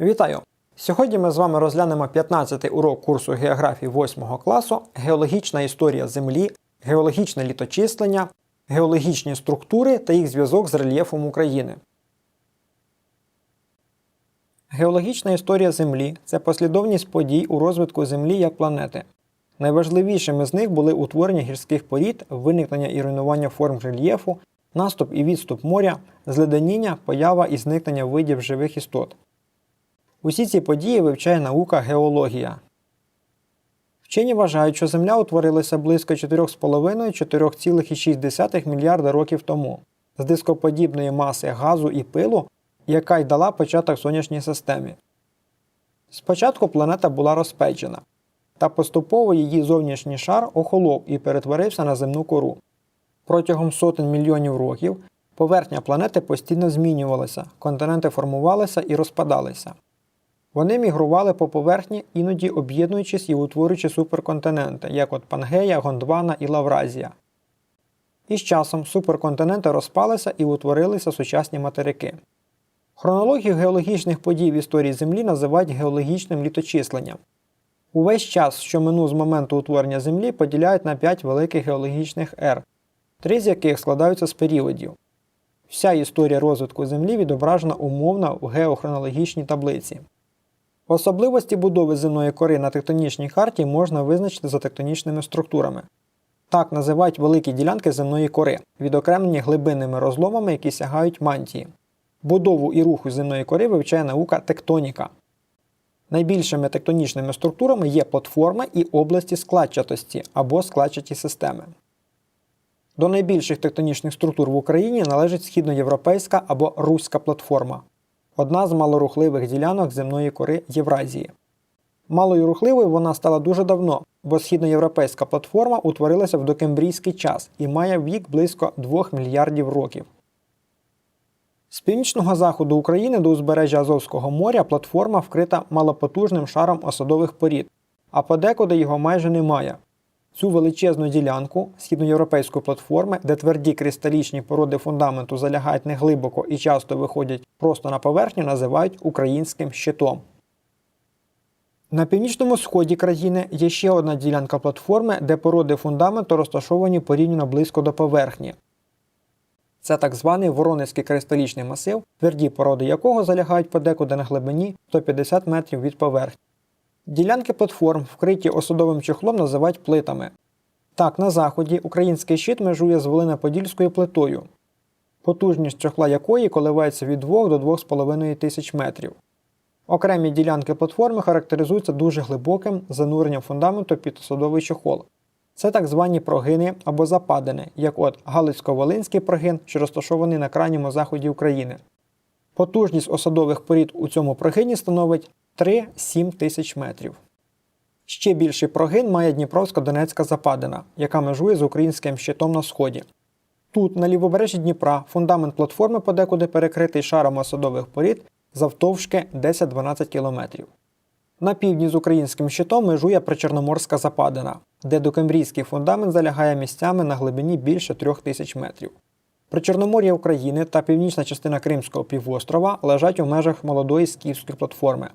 Вітаю! Сьогодні ми з вами розглянемо 15-й урок курсу географії 8 класу Геологічна історія Землі, геологічне літочислення, геологічні структури та їх зв'язок з рельєфом України. Геологічна історія Землі це послідовність подій у розвитку Землі як планети. Найважливішими з них були утворення гірських порід, виникнення і руйнування форм рельєфу, наступ і відступ моря, зледеніння, поява і зникнення видів живих істот. Усі ці події вивчає наука геологія. Вчені вважають, що Земля утворилася близько 4,5-4,6 мільярда років тому з дископодібної маси газу і пилу, яка й дала початок сонячній системі. Спочатку планета була розпечена, та поступово її зовнішній шар охолов і перетворився на земну кору. Протягом сотень мільйонів років поверхня планети постійно змінювалася, континенти формувалися і розпадалися. Вони мігрували по поверхні, іноді об'єднуючись і утворюючи суперконтиненти, як от Пангея, Гондвана і Лавразія. І з часом суперконтиненти розпалися і утворилися сучасні материки. Хронологію геологічних подій в історії Землі називають геологічним літочисленням. Увесь час, що минув з моменту утворення Землі, поділяють на 5 великих геологічних ер, три з яких складаються з періодів. Вся історія розвитку Землі відображена умовно в геохронологічній таблиці. Особливості будови земної кори на тектонічній карті можна визначити за тектонічними структурами. Так називають великі ділянки земної кори, відокремлені глибинними розломами, які сягають мантії. Будову і руху земної кори вивчає наука тектоніка. Найбільшими тектонічними структурами є платформи і області складчатості або складчаті системи. До найбільших тектонічних структур в Україні належить східноєвропейська або руська платформа одна з малорухливих ділянок земної кори Євразії. Малою рухливою вона стала дуже давно, бо східноєвропейська платформа утворилася в докембрійський час і має вік близько 2 мільярдів років. З північного заходу України до узбережжя Азовського моря платформа вкрита малопотужним шаром осадових порід, а подекуди його майже немає. Цю величезну ділянку східноєвропейської платформи, де тверді кристалічні породи фундаменту залягають неглибоко і часто виходять просто на поверхню, називають українським щитом. На північному сході країни є ще одна ділянка платформи, де породи фундаменту розташовані порівняно близько до поверхні. Це так званий Воронезький кристалічний масив, тверді породи якого залягають подекуди на глибині 150 метрів від поверхні. Ділянки платформ, вкриті осадовим чехлом, називають плитами. Так, на заході український щит межує з Волиноподільською плитою, потужність чохла якої коливається від 2 до 2,5 тисяч метрів. Окремі ділянки платформи характеризуються дуже глибоким зануренням фундаменту під осадовий чохол. Це так звані прогини або западини, як от Галицько-Волинський прогин, що розташований на крайньому заході України. Потужність осадових порід у цьому прогині становить 3-7 тисяч метрів. Ще більший прогин має Дніпровсько-Донецька западина, яка межує з українським щитом на сході. Тут, на лівобережжі Дніпра, фундамент платформи подекуди перекритий шаром осадових порід завтовшки 10-12 км. На півдні з українським щитом межує Причорноморська западина, де докембрійський фундамент залягає місцями на глибині більше 3000 метрів. Причорномор'я України та північна частина Кримського півострова лежать у межах молодої скіфської платформи.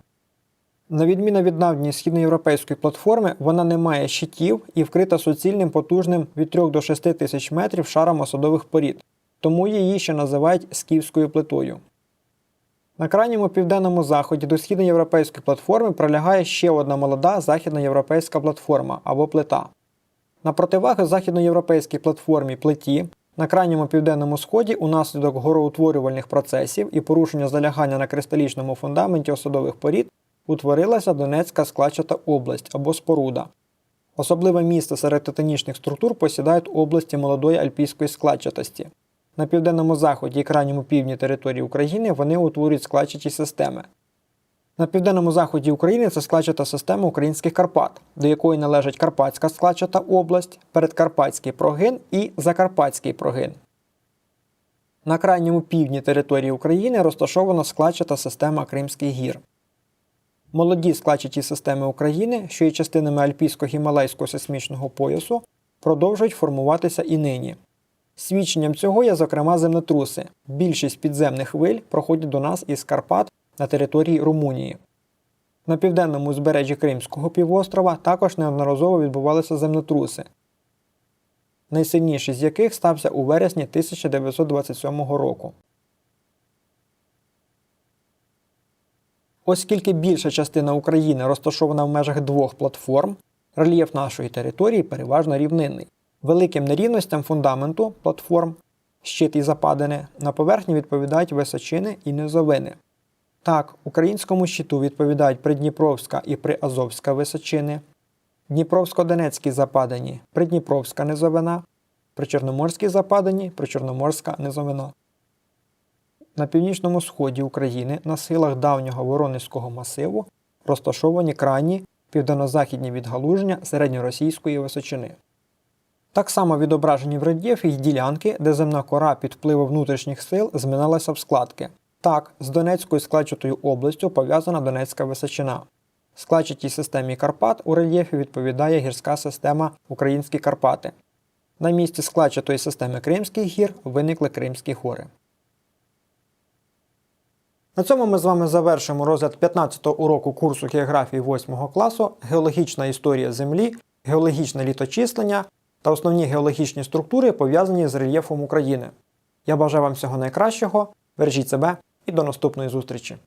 На відміну від давньої східноєвропейської платформи, вона не має щитів і вкрита суцільним потужним від 3 до 6 тисяч метрів шаром осадових порід, тому її ще називають скіфською плитою. На крайньому південному заході до східноєвропейської платформи пролягає ще одна молода західноєвропейська платформа або плита. На противаги західноєвропейській платформі плиті на крайньому південному сході унаслідок гороутворювальних процесів і порушення залягання на кристалічному фундаменті осадових порід утворилася Донецька складчата область або споруда. Особливе місце серед титанічних структур посідають області молодої альпійської складчатості. На південному заході і крайньому півдні території України вони утворюють складчаті системи. На південному заході України це складчата система українських Карпат, до якої належать Карпатська складчата область, Передкарпатський прогин і Закарпатський прогин. На крайньому півдні території України розташована складчата система Кримських гір. Молоді складчаті системи України, що є частинами альпійсько-гімалайського сейсмічного поясу, продовжують формуватися і нині. Свідченням цього є, зокрема, землетруси. Більшість підземних хвиль проходять до нас із Карпат на території Румунії. На південному узбережжі Кримського півострова також неодноразово відбувалися землетруси, найсильніший з яких стався у вересні 1927 року. Оскільки більша частина України розташована в межах двох платформ, рельєф нашої території переважно рівнинний. Великим нерівностям фундаменту платформ, щит і западини на поверхні відповідають височини і низовини. Так, українському щиту відповідають Придніпровська і Приазовська височини, Дніпровсько-Донецькій западині Придніпровська низовина, при Чорноморській западині Причорноморська низовина. На північному сході України на схилах давнього Воронезького масиву розташовані крайні південно-західні відгалуження середньоросійської височини. Так само відображені в рельєфі й ділянки, де земна кора під впливом внутрішніх сил зминалася в складки. Так, з Донецькою складчатою областю пов'язана Донецька височина. Складчатій системі Карпат у рельєфі відповідає гірська система Українські Карпати. На місці складчатої системи Кримських гір виникли Кримські гори. На цьому ми з вами завершимо розгляд 15-го уроку курсу географії 8 класу, геологічна історія Землі, геологічне літочислення та основні геологічні структури, пов'язані з рельєфом України. Я бажаю вам всього найкращого, бережіть себе і до наступної зустрічі!